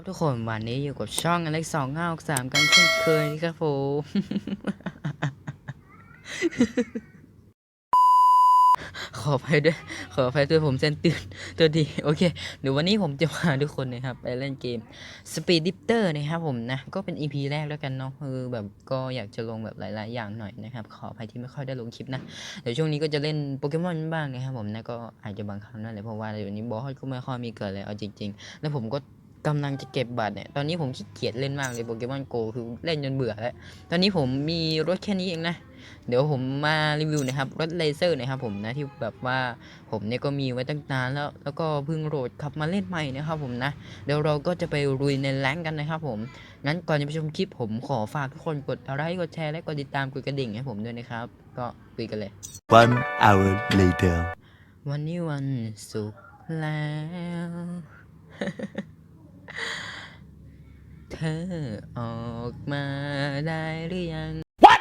ครับทุกคนวันนี้อยู่กับช่องอเล็กสองเก้าสามกันเช่นเคยครับผมขออภัยด้วย ขออภัยด้วยผมเส้นตื่นตัวดี โอเคเดี๋ยววันนี้ผมจะพาทุกคนนะครับ ไปเล่นเกม Speed Dipter นะครับผมนะ ก็เป็น EP แรกแล้วกันเนาะคือแบบก็อยากจะลงแบบหลาย ๆ อย่างหน่อยนะครับ ขออภัยที่ไม่ค่อยได้ลงคลิปนะ เดี๋ยวช่วงนี้ก็จะเล่นโปเกมอนบ้างนะครับผมนะ ก็อาจจะบางครั้งนั่นแหละเพราะว่าเดี๋ยวนี้บอสก็ไม่ค่อยมีเกิดเลยเอาจริง ๆ แล้วผมก็ กำลังจะเก็บบัตรเนี่ย ตอนนี้ผมขี้เกียจเล่นมากเลยโปเกมอนโกคือเล่นจนเบื่อแล้ว ตอนนี้ผมมีรถแค่นี้เองนะ เดี๋ยวผมมารีวิวนะครับ รถเลเซอร์นะครับผมนะที่แบบว่าผมเนี่ยก็มีไว้ตั้งนานแล้ว แล้วก็เพิ่งโหลดขับมาเล่นใหม่นะครับผมนะ เดี๋ยวเราก็จะไปรุยในแรงค์กันนะครับผม งั้นก่อนจะไปชมคลิปผมขอฝากทุกคนกดไลค์ กดแชร์และกดติดตามกดกระดิ่งให้ผมด้วยนะครับ ก็คุยกันเลย One hour later. วันนี้วันศุกร์แล้ว เธอออกมาได้หรือยัง What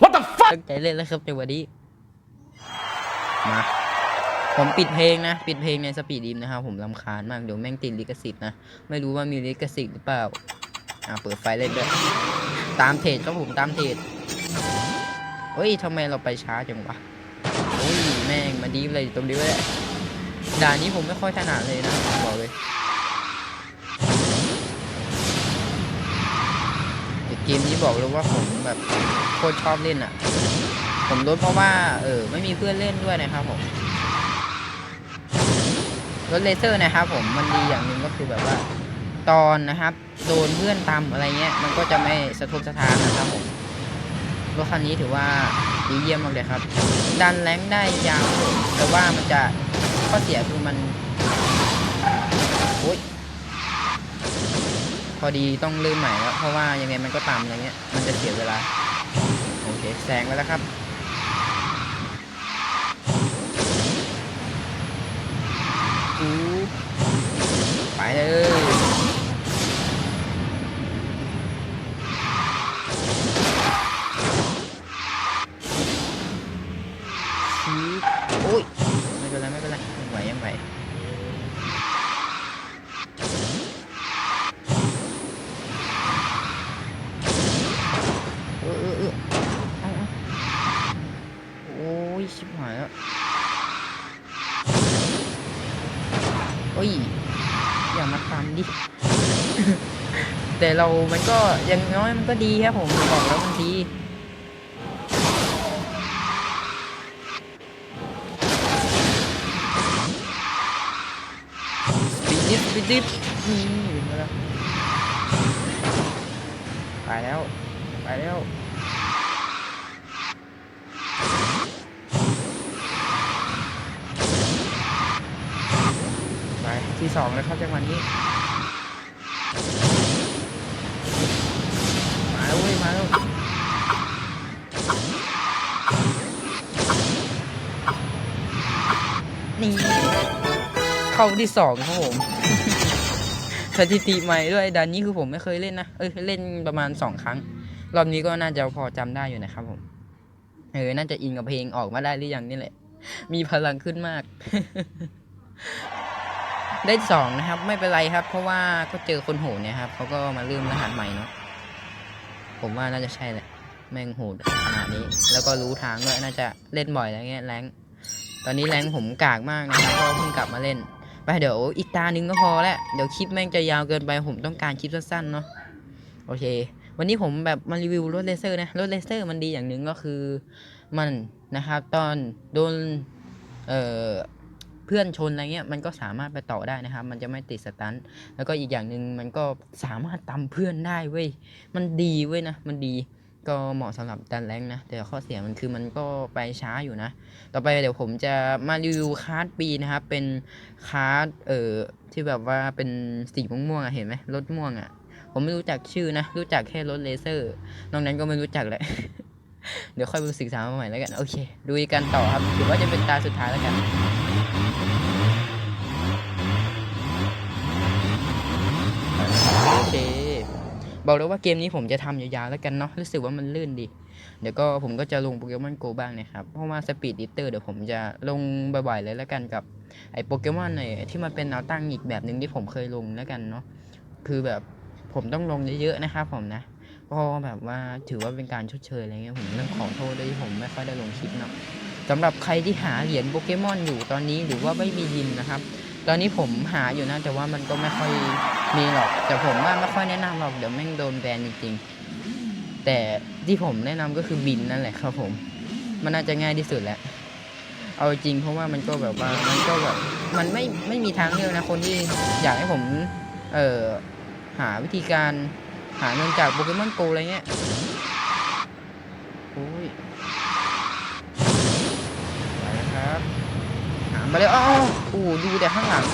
What the fuck ตั้งใจเล่นแล้วครับในวันนี้ มาผมปิดเพลงนะ ปิดเพลงในสปีดดีมนะครับผมลำคาญมาก เดี๋ยวแม่งติดลิขสิทธิ์นะ ไม่รู้ว่ามีลิขสิทธิ์หรือเปล่า อ่าเปิดไฟเล่นด้วย ตามเทรดครับผมตามเทรดเฮ้ยทำไมเราไปช้าจังวะโอ้ยแม่งมาดีฟเลยตรงนี้เลย ด่านนี้ผมไม่ค่อยถนัดเลยนะบอกเลยเกมนี้บอกเลยว่าผมแบบโคตรชอบเล่นอะ ผมลดเพราะว่า เออไม่มีเพื่อนเล่นด้วยนะครับผมรถเลเซอร์นะครับผมมันดีอย่างหนึ่งก็คือแบบว่า ตอนนะครับ โดนเพื่อนตำอะไรเงี้ย มันก็จะไม่สะทกสะท้านนะครับผมรถคันนี้ถือว่าดีเยี่ยมมากเลยครับ ดันแรงได้ยาวแต่ว่ามันจะ ข้อเสียคือมันโอ๊ยพอดีต้องเริ่มใหม่แล้วเพราะว่ายังไงมันก็ตามอย่างเงี้ย มันจะเสียเวลา โอเคแซงไปแล้วครับอูไปเลย ยอย่ามาตามดิ แต่เรา มันก็อยังน้อยมันก็ดีครับผมบอกแล้วมันดีปิดดิบปิดดิบนี่มาแล้ว ไปแล้ว ไปแล้ว สองแล้วครับจังหวะนี้มาแล้วเว้ยมาแล้วนี่เข้าที่สองครับผมสถิติใหม่ด้วยดันนี้คือผมไม่เคยเล่นนะเอ้ยเล่นประมาณสองครั้ง รอบนี้ก็น่าจะพอจำได้อยู่นะครับผมเออน่าจะอินกับเพลงออกมาได้หรือยังนี่แหละ มีพลังขึ้นมาก ได้สองนะครับ ไม่เป็นไรครับ เพราะว่าก็เจอคนโหดเนี่ยครับเขาก็มาเริ่มรหัสใหม่เนาะผมว่าน่าจะใช่แหละแม่งโหดขนาดนี้ แล้วก็รู้ทางด้วยน่าจะเล่นบ่อยแล้วเงี้ยแรงตอนนี้แรงผมกากมากนะครับเพราะเพิ่งกลับมาเล่นไปเดี๋ยวอีกตาหนึ่งก็พอแล้วเดี๋ยวคลิปแม่งจะยาวเกินไปผมต้องการคลิปสั้นๆเนาะโอเค วันนี้ผมแบบมารีวิวรถเลเซอร์นะรถเลเซอร์มันดีอย่างหนึ่งก็คือมันนะครับ ตอนโดนเอ่อ เพื่อนชนอะไรเงี้ยมันก็สามารถไปต่อได้นะครับ มันจะไม่ติดสตันท์แล้วก็อีกอย่างหนึ่งมันก็สามารถตำเพื่อนได้เว้ยมันดีเว้ยนะมันดีก็เหมาะสำหรับดันแรงนะ แต่ข้อเสียมันคือมันก็ไปช้าอยู่นะ ต่อไปเดี๋ยวผมจะมารีวิวคาร์ดปีนะครับ เป็นคาร์ดเอ่อที่แบบว่าเป็นสีม่วงๆอะเห็นไหมรถม่วงอะผมไม่รู้จักชื่อนะ รู้จักแค่รถเลเซอร์ นอกนั้นก็ไม่รู้จักแหละเดี๋ยวค่อยไปศึกษามาใหม่แล้วกัน โอเคดูกันต่อครับถือว่าจะเป็นตาสุดท้ายแล้วกัน โอเค บอกเลยว่าเกมนี้ผมจะทำยาวๆแล้วกันเนาะ รู้สึกว่ามันลื่นดี เดี๋ยวก็ผมก็จะลงโปเกมอนโกบ้างนะครับ เพราะว่าสปีดดิเตอร์เดี๋ยวผมจะลงบ่อยๆเลยแล้วกันกับไอ้โปเกมอนไอ้ที่มันเป็นแนวตั้งอีกแบบหนึ่งที่ผมเคยลงแล้วกันเนาะ คือแบบผมต้องลงเยอะๆนะครับผมนะเพราะแบบว่าถือว่าเป็นการชดเชยอะไรเงี้ยผมต้องขอโทษด้วยที่ผมไม่ค่อยได้ลงคลิปเนาะ สำหรับใครที่หาเหรียญโปเกมอนอยู่ตอนนี้หรือว่าไม่มียิมนะครับ ตอนนี้ผมหาอยู่นะ แต่ว่ามันก็ไม่ค่อยมีหรอก แต่ผมว่าไม่ค่อยแนะนำหรอกเดี๋ยวแม่งโดนแบนจริงๆ แต่ที่ผมแนะนำก็คือบินนั่นแหละครับผม มันน่าจะง่ายที่สุดแล้ว เอาจริงเพราะว่ามันก็แบบว่ามันก็แบบมันไม่ไม่มีทางเลือกนะคนที่อยากให้ผม เอ่อหาวิธีการหาเงินจากโปเกมอนโกอะไรเงี้ยโอ้ยไปแล้วครับ หาเลยอ้าวโอ้ดูแต่ข้างหลัง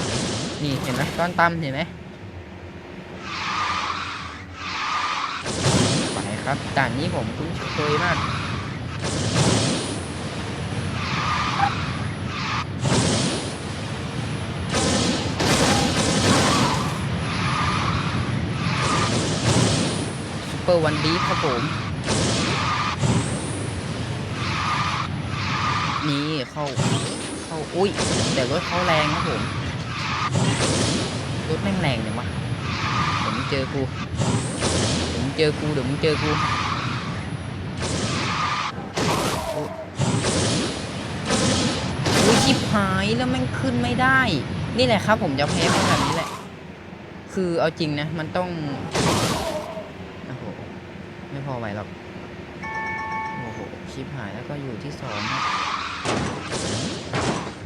นี่เห็นไหมตอนตำเห็นไหมไปครับด่านนี้ผมคุ้นเคยมากซุปเปอร์วันดีครับผมนี่เข้า อุ้ยแต่รถเขาแรงครับผมรถแม่งแรงเนี่ยวะเดี๋ยวมึงเจอกูเดี๋ยวมึงเจอกูเดี๋ยวมึงเจอกูโอ้อุ้ยชิบหายแล้วแม่งขึ้นไม่ได้ นี่แหละครับ ผมจะแพ้แบบนี้แหละ คือเอาจริงนะ มันต้องโอ้โหไม่พอไหวหรอกโอ้โหชิบหายแล้วก็อยู่ที่สองครับ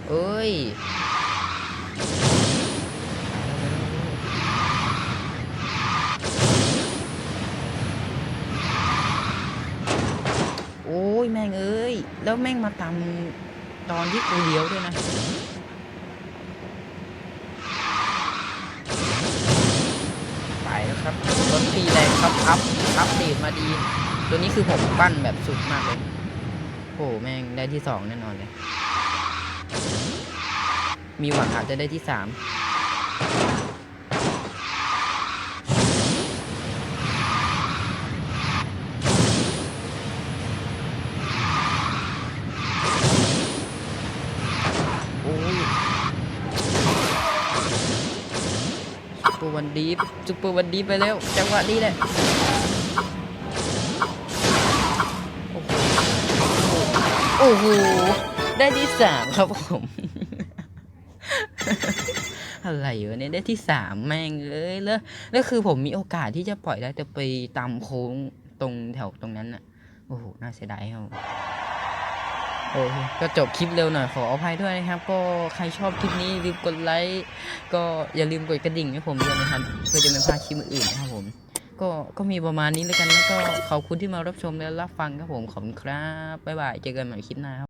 เอ้ยโอ้ยแม่งเอ้ย แล้วแม่งมาตามตอนที่กูเลี้ยวด้วยนะไปแล้วครับรถตีแรงครับอัพอัพเดตมาดี ตัวนี้คือผมปั้นแบบสุดมากเลยโอ้แม่งได้ที่สองแน่นอนเลย มีหวังอาจจะได้ที่สามโอ้ยซุปเปอร์วันดีฟซุปเปอร์วันดีฟไปแล้ว จังหวะนี้แหละโอ้โห ได้ที่สามครับผม อะไรวะเนี่ยได้ที่สามแม่งเอ้ยแล้วแล้วคือผมมีโอกาสที่จะปล่อยได้แต่ไปตามโค้งตรงแถวตรงนั้นน่ะโอ้โห น่าเสียดายครับโอเคก็จบคลิปเร็วหน่อยขออภัยด้วยนะครับ ก็ใครชอบคลิปนี้ลืมกดไลค์ ก็อย่าลืมกดกระดิ่งให้ผมด้วยนะครับ เพื่อจะไม่พลาดคลิปอื่นนะครับผม ก็ก็มีประมาณนี้แล้วกันแล้วก็ขอบคุณที่มารับชมและรับฟังครับผม ขอบคุณครับ บ๊ายบาย เจอกันใหม่คลิปหน้าครับ